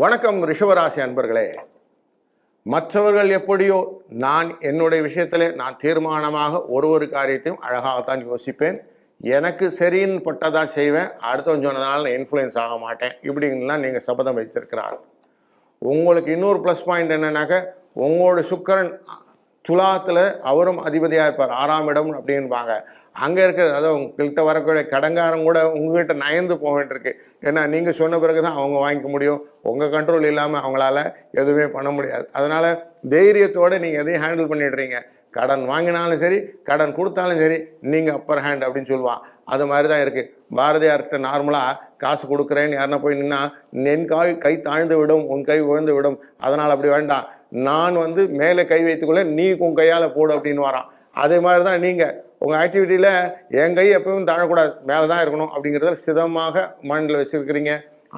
வணக்கம் ரிஷவராசி அன்பர்களே. மற்றவர்கள் எப்படியோ நான் என்னுடைய விஷயத்தில் நான் தீர்மானமாக ஒரு ஒரு காரியத்தையும் அழகாகத்தான் யோசிப்பேன். எனக்கு சரின்னு பட்டதாக செய்வேன். அடுத்தவன் சொன்னதுனால நான் இன்ஃப்ளூயன்ஸ் ஆக மாட்டேன். இப்படின்லாம் நீங்கள் சபதம் வச்சிருக்கிறார் உங்களுக்கு இன்னொரு ப்ளஸ் பாயிண்ட் என்னன்னாக்க உங்களோட சுக்கரன் துலாத்தில் அவரும் அதிபதியாக இருப்பார். ஆறாம் இடம் அப்படின்பாங்க. அங்கே இருக்கிறது அதாவது உங்கள்கிட்ட வரக்கூடிய கடங்காரம் கூட உங்ககிட்ட நயந்து போக வேண்டியிருக்கு ஏன்னா நீங்கள் சொன்ன பிறகு தான் அவங்க வாங்கிக்க முடியும். உங்கள் கண்ட்ரோல் இல்லாமல் அவங்களால எதுவுமே பண்ண முடியாது. அதனால் தைரியத்தோடு நீங்கள் எதையும் ஹேண்டில் பண்ணிடுறீங்க. கடன் வாங்கினாலும் சரி கடன் கொடுத்தாலும் சரி நீங்கள் அப்பர் ஹேண்ட் அப்படின்னு சொல்லுவான் அது மாதிரி தான் இருக்குது பாரதியார்கிட்ட நார்மலாக காசு கொடுக்குறேன்னு யாருன்னா போய் நின்னா என் காய் கை தாழ்ந்து விடும் உன் கை உயர்ந்து விடும். அதனால் அப்படி வேண்டாம். நான் வந்து மேலே கை வைத்துக்கொள்ள நீ உன் கையால் போடு அப்படின்னு வரான். அதே மாதிரி தான் நீங்கள் உங்கள் ஆக்டிவிட்டியில் என் கை எப்பவும் தாழக்கூடாது. மேலே தான் இருக்கணும் அப்படிங்கிறத சிதமாக மண்ணில் வச்சுருக்கிறீங்க.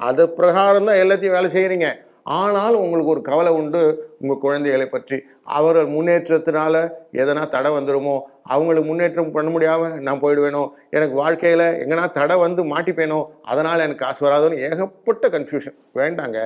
அது பிரகாரம் தான் எல்லாத்தையும் வேலை செய்கிறீங்க ஆனால் உங்களுக்கு ஒரு கவலை உண்டு உங்கள் குழந்தைகளை பற்றி. அவர்கள் முன்னேற்றத்தினால எதனா தடை வந்துடுமோ அவங்களுக்கு முன்னேற்றம் பண்ண முடியாமல் நான் போயிடுவேனோ எனக்கு வாழ்க்கையில் எங்கன்னா தடை வந்து மாட்டிப்பேனோ அதனால் எனக்கு காசு வராதுன்னு ஏகப்பட்ட கன்ஃபியூஷன் வேண்டாங்க.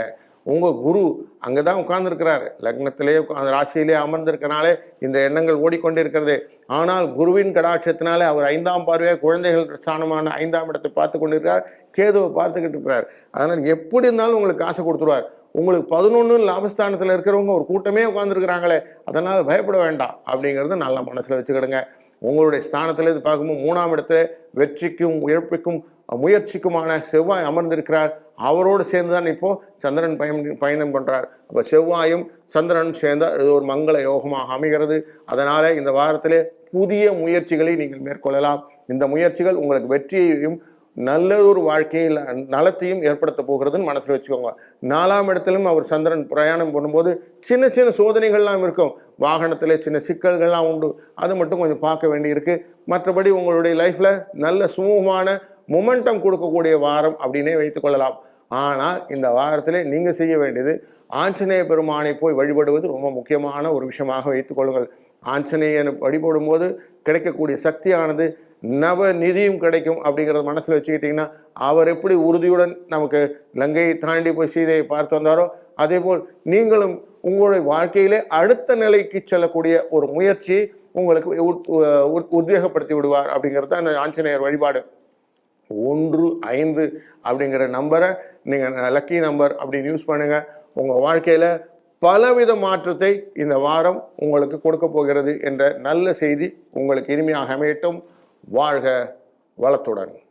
உங்கள் குரு அங்கே தான் உட்கார்ந்துருக்கிறார். லக்னத்திலே அந்த ராசியிலே அமர்ந்திருக்கனாலே இந்த எண்ணங்கள் ஓடிக்கொண்டிருக்கிறது. ஆனால் குருவின் கடாட்சத்தினாலே அவர் ஐந்தாம் பார்வையாக குழந்தைகள் ஸ்தானமான ஐந்தாம் இடத்தை பார்த்து கொண்டிருக்கிறார். கேதுவை பார்த்துக்கிட்டு இருக்கிறார். அதனால் எப்படி இருந்தாலும் உங்களுக்கு காசை கொடுத்துருவார். உங்களுக்கு பதினொன்று லாபஸ்தானத்தில் இருக்கிறவங்க ஒரு கூட்டமே உட்காந்துருக்குறாங்களே அதனால் பயப்பட வேண்டாம் அப்படிங்கிறது நல்லா மனசில் வச்சுக்கிடுங்க. உங்களுடைய ஸ்தானத்தில் இது பார்க்கும்போது மூணாம் இடத்துல வெற்றிக்கும் உயர்ப்புக்கும் முயற்சிக்குமான செவ்வாய் அமர்ந்திருக்கிறார். அவரோடு சேர்ந்து தான் இப்போது சந்திரன் பயணம் பயணம் பண்ணுறார் அப்போ செவ்வாயும் சந்திரனும் சேர்ந்தால் இது ஒரு மங்கள யோகமாக அமைகிறது. அதனால் இந்த வாரத்திலே புதிய முயற்சிகளை நீங்கள் மேற்கொள்ளலாம். இந்த முயற்சிகள் உங்களுக்கு வெற்றியையும் நல்ல ஒரு வாழ்க்கையில் நலத்தையும் ஏற்படுத்த போகிறதுன்னு மனசில் வச்சுக்கோங்க. நாலாம் இடத்திலும் அவர் சந்திரன் பிரயாணம் பண்ணும்போது சின்ன சின்ன சோதனைகள்லாம் இருக்கும். வாகனத்தில் சின்ன சிக்கல்கள்லாம் உண்டு. அது மட்டும் கொஞ்சம் பார்க்க வேண்டியிருக்கு. மற்றபடி உங்களுடைய லைஃப்பில் நல்ல சுமூகமான மொமெண்டம் கொடுக்கக்கூடிய வாரம் அப்படின்னே வைத்துக்கொள்ளலாம் ஆனால் இந்த வாரத்திலே நீங்கள் செய்ய வேண்டியது ஆஞ்சநேய பெருமானை போய் வழிபடுவது ரொம்ப முக்கியமான ஒரு விஷயமாக வைத்துக்கொள்ளுங்கள் ஆஞ்சநேயனை வழிபடும் போது கிடைக்கக்கூடிய சக்தியானது நவ நிதியும் கிடைக்கும் அப்படிங்கிறத மனசில் வச்சுக்கிட்டிங்கன்னா அவர் எப்படி உறுதியுடன் நமக்கு லங்கையை தாண்டி போய் சீதையை பார்த்து வந்தாரோ அதே போல் நீங்களும் உங்களுடைய வாழ்க்கையிலே அடுத்த நிலைக்கு செல்லக்கூடிய ஒரு முயற்சி உங்களுக்கு உத்வேகப்படுத்தி விடுவார் அப்படிங்கிறது தான் அந்த ஆஞ்சநேயர் வழிபாடு. ஒன்று ஐந்து அப்படிங்கிற நம்பரை நீங்கள் லக்கி நம்பர் அப்படின்னு யூஸ் பண்ணுங்கள் உங்கள் வாழ்க்கையில் பலவித மாற்றத்தை இந்த வாரம் உங்களுக்கு கொடுக்க போகிறது என்ற நல்ல செய்தி உங்களுக்கு இனிமையாக அமையட்டும். வாழ்க வளத்துடன்.